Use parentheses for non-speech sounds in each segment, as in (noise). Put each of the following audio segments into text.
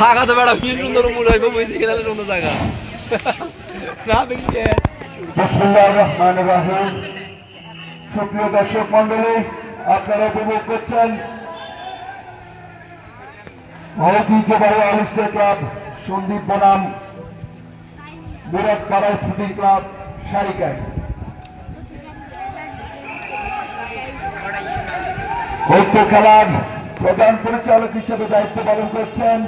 জায়গা বেড়া। কি সুন্দর বসে গেলে জায়গা। না রাহিম। সুপ্রিয় দর্শক মন্ডলী আপনারা উপভোগ করছেন ঐতিহ্যবাহী ক্লাব, সন্দীপ বনাম মুরাদ পাড়া স্মৃতি ক্লাব সারিকায় ঐক্য খেলার প্রধান পরিচালক হিসেবে দায়িত্ব পালন করছেন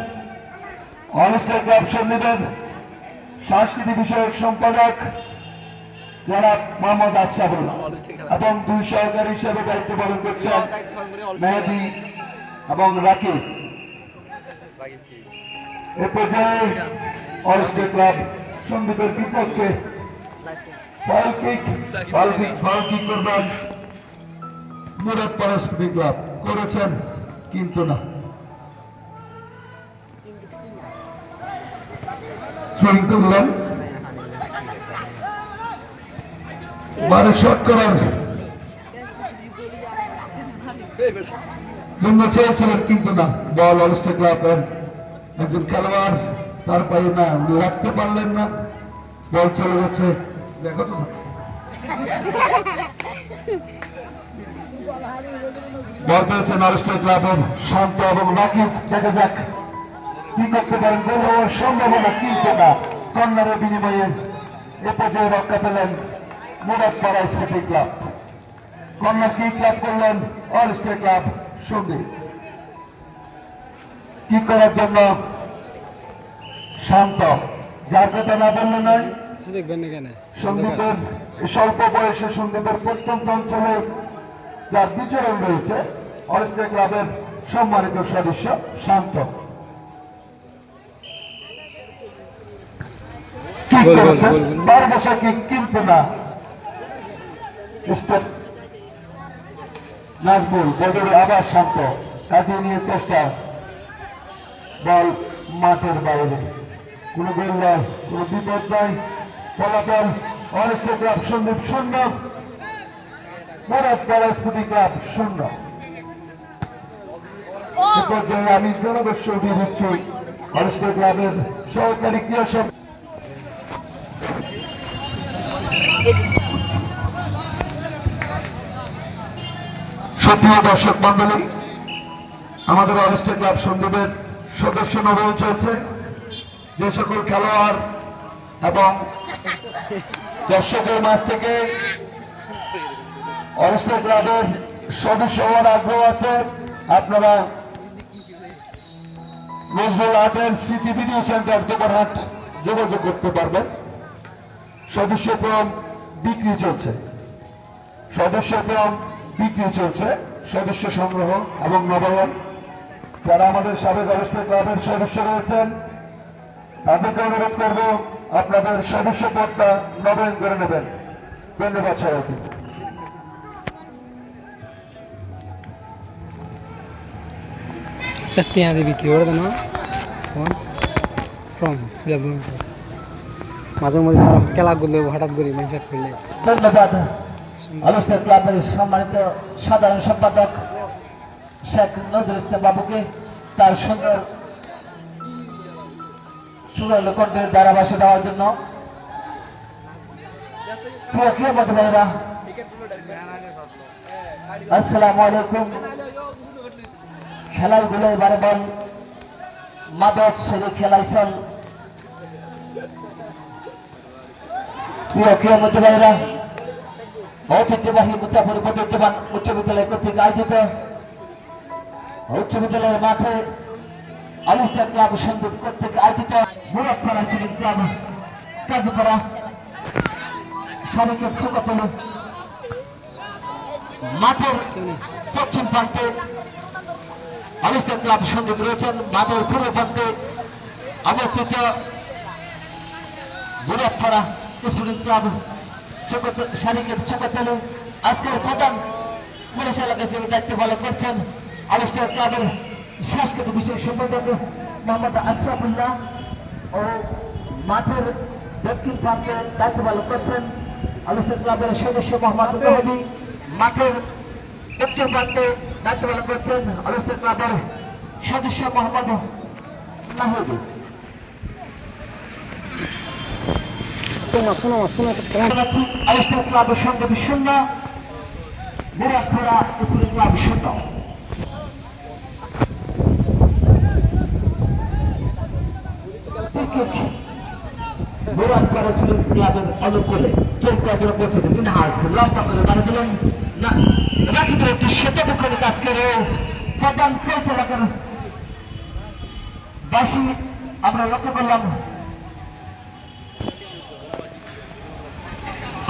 অনিস্টার ক্লাব সন্নিবেদ সাংস্কৃতিক বিষয়ক সম্পাদক জনাব মোহাম্মদ আশরাফুল্লাহ এবং দুই সহকারী হিসেবে দায়িত্ব পালন করছেন মেহেদি এবং রাকিব। এ পর্যায়ে অরিস্টে ক্লাব সন্দীপের বিপক্ষে করবেন। মুরাদ পরস্পরি ক্লাব করেছেন কিন্তু না। সুইং করলেন মানে শট করার জন্য চেয়েছিলেন, কিন্তু না। বল অলস্টে ক্লাবের একজন খেলোয়াড়, তার পায়ে না রাখতে পারলেন না। বল চলে গেছে দেখো তো। বল পেয়েছেন অলস্টে ক্লাবের শান্ত এবং রাকিব দেখা যাক। কি করতে পারেন গোল সম্ভাবনা কিন্তু না কর্নারের বিনিময়ে এ পর্যায়ে রক্ষা পেলেন মুরাদ পাড়া স্মৃতি ক্লাব। কি ক্লাব করলেন? অল স্টে ক্লাব সন্দীপ কি করার জন্য? শান্ত। যার কথা না বললে নয়। দেখবেন না কেন সন্দীপের স্বল্প বয়সে সন্দীপের প্রত্যন্ত অঞ্চলে যার বিচরণ রয়েছে অরিস্টে ক্লাবের সম্মানিত সদস্য শান্ত। করেছেন? গোল, গোল। বারো বছর কি না। আবার শান্ত। কাটিয়ে নিয়ে চেষ্টা। বল মাঠের বাইরে। গোল নয় বিপদ ফলাফল ক্লাব সন্দীপ শূন্য। মুরাদ পাড়া স্কুটি ক্লাব শূন্য। আমি জনবশ্য উঠিয়ে দিচ্ছি অনেস্ট ক্লাবের সহকারী ক্রিয়া সুপ্রিয় দর্শক মন্ডলী, আমাদের অরেস্টে ক্লাব সন্দীপের সদস্য নবায়ন চলছে যে সকল খেলোয়াড় এবং দর্শকের মাঝ থেকে অরেস্টে ক্লাবের সদস্য হওয়ার আগ্রহ আছে। আপনারা নজরুল আর্টের স্মৃতি ভিডিও সেন্টার দেবরহাট যোগাযোগ করতে পারবেন। সদস্যক্রম বিক্রি চলছে। সদস্যক্রম বিক্রি চলছে, সদস্য সংগ্রহ এবং নবায়ন। যারা আমাদের সাবেক অবস্থা ক্লাবের সদস্য রয়েছেন, তাদেরকে অনুরোধ করব, আপনাদের সদস্য পদটা নবায়ন করে নেবেন। ধন্যবাদ সবাইকে। চারটি আদি বিক্রি করে দেন ফ্রম মাঝে মধ্যে তারা খেলা করলে, হঠাৎ করে মেনশাট করলে। ধন্যবাদ। আলোচনা ক্লাবের সম্মানিত সাধারণ সম্পাদক শেখ নজরুল ইসলাম বাবুকে তার সুন্দর সুরাল কণ্ঠের ধারাভাষা দেওয়ার জন্য। আসসালামু আলাইকুম। খেলার বল। মাদক ছেড়ে খেলাই প্রিয় ক্রীড়াপদ ভাইরা ঐতিহ্যবাহী মুজাফর বদুজ্জামান উচ্চ বিদ্যালয় কর্তৃক আয়োজিত উচ্চ বিদ্যালয়ের মাঠে আলিস্টার ক্লাব সন্দীপ কর্তৃক মাঠের পূর্ব প্রান্তে অবস্থিত মুরাদপাড়া স্টুডেন্ট ক্লাব শারীরিক সুকতল আজকের প্রধান পরিচালক হিসেবে দায়িত্ব পালন করছেন আলিস্টার ক্লাবের সাংস্কৃতিক বিষয় সম্পাদক মোহাম্মদ আশরাফুল্লাহ ও মাঠের দক্ষিণ প্রান্তে দায়িত্ব পালন করছেন আলিস্টার ক্লাবের সদস্য মোহাম্মদ মেহেদি মাঠের দক্ষিণ প্রান্তে দায়িত্ব পালন করছেন আলিস্টার ক্লাবের সদস্য Mohammad Nahid Toma, sona, sona, toma. যাচ্ছি আলিস্টার ক্লাবের সঙ্গে শূন্য মুরাদপুরা স্কুল ক্লাব শূন্য। আমরা লক্ষ্য করলাম।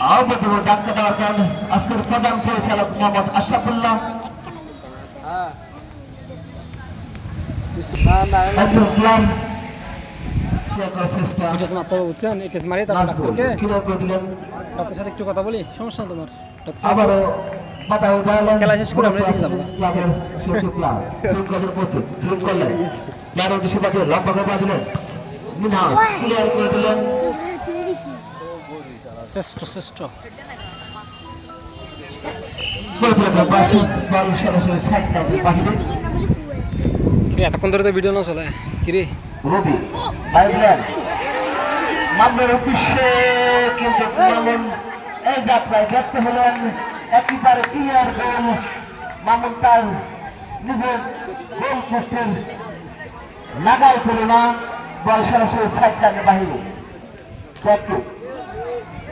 আহ্বান ডাক্তার দেওয়ার কারণে আজকের প্রধান পরিচালক মোহাম্মদ আশরাফুল্লাহ। করে দিলেন? একটু কথা বলি সমস্যা তোমার। আবারও খেলা শেষ করে আমরা যাব। সচিব ক্লাব (laughs) শ্রেষ্ঠ শ্রেষ্ঠ। এতক্ষণ ধরে তো ভিডিও না চলে কিরে? রবি মামলার উদ্দেশ্যে কিন্তু মামুন এই যাত্রায় ব্যর্থ হলেন। একেবারে ক্লিয়ার গোল মামুন তার নিজের গোল পোস্টের নাগাল করে না। বল সরাসরি সাইড টানে বাহিরে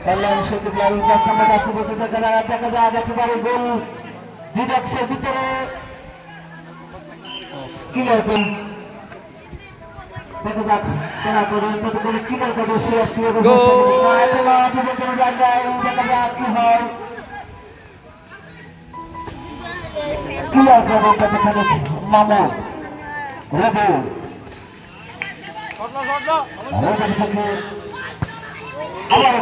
কল্যাণ সেতু লাইন কাস্টমার কাছে বসে দেখা যায় একেবারে গোল ডিডক্সের ভিতরে ক্লিয়ার গোল দেখা যাক কেনা করে কত করে ক্লিয়ার করবে সে হয় ক্লিয়ার করে থেকে আবার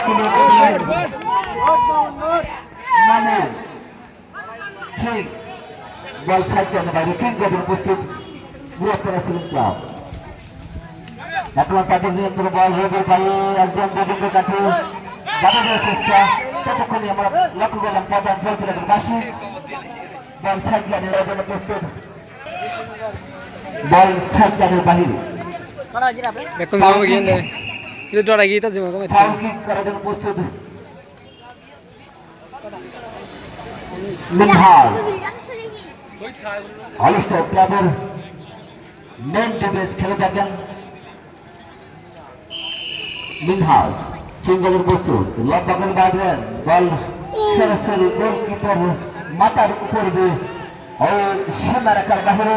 মামু ঠিক, বল বাইরে ঠিক গেছে উপস্থিত নিয়ন্ত্রণ বল পায়ে একজন দুজনের কাছে দেওয়ার চেষ্টা, ততক্ষণে আমরা লক্ষ্য বল সাইড লাইনের জন্য প্রস্তুত বল সাইড লাইনের বাহিরে। কিক করার জন্য প্রস্তুত। মিনহাজ অলিস্ট ক্লাবের মেন ডিফেন্স খেলে থাকেন মিনহাজ চিঙ্গলের প্রস্তুত। লম্বা করে বাঁধলেন বল সরাসরি গোলকিপার মাথার উপর দিয়ে। ওই সীমা রেখার বাহিরে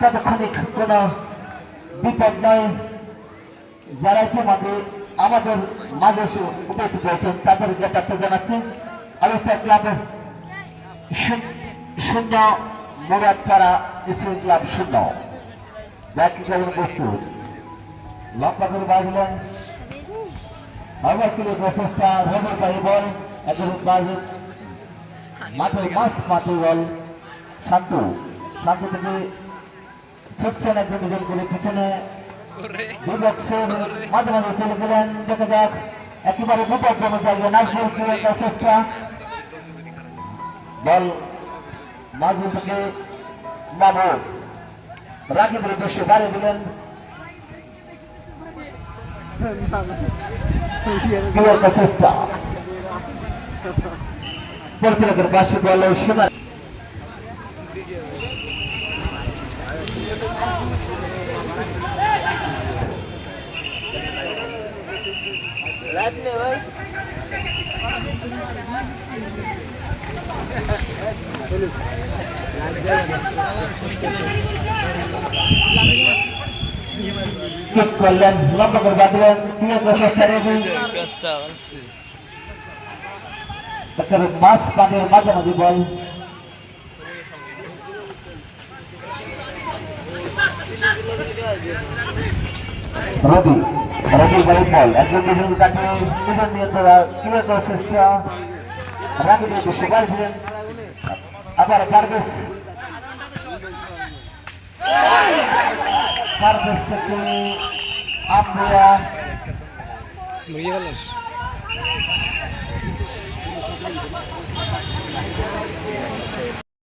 ততক্ষণিক কোনো বিপদ নয় যারা ইতিমধ্যে আমাদের মাঝে উপস্থিত হয়েছেন তাদের জ্ঞাতার্থ জানাচ্ছে। আলোচনা ক্লাবের শূন্য- শূন্য মুরাদপাড়া স্কুল ক্লাব শূন্য। ব্যাকি খেলেন প্রস্তুত লম্বা করে বাজলেন। কিলো প্রচেষ্টা রবর পাই বল, একজন বাজে মাঠে মাস মাঠে বল। শান্ত শান্ত থেকে ছুটছেন একজন, দুজন করে পিছনে। মাঝে মাঝে চলে গেলেন দেখা যাক একেবারে বিপজ্জনক জায়গায় নাজমুল কিরণের চেষ্টা। বল নাজমুল থেকে মামুদ রাকিবের উদ্দেশ্যে বাড়ি দিলেন। ক্লিয়ার চেষ্টা। পরিচালকের পাশে বল সীমা করলেন লম্বা করে ক্লিয়ার চেষ্টা রবি আছে মাঝামাঝি বল। রবি বল একজন দুজন কাটিয়ে দুজন নিয়ে তারা করার চেষ্টা রাগিব বাড়ি ফিরেন আবার পারভেজ পারভেজ থেকে আমরা মুরগি ফেলাস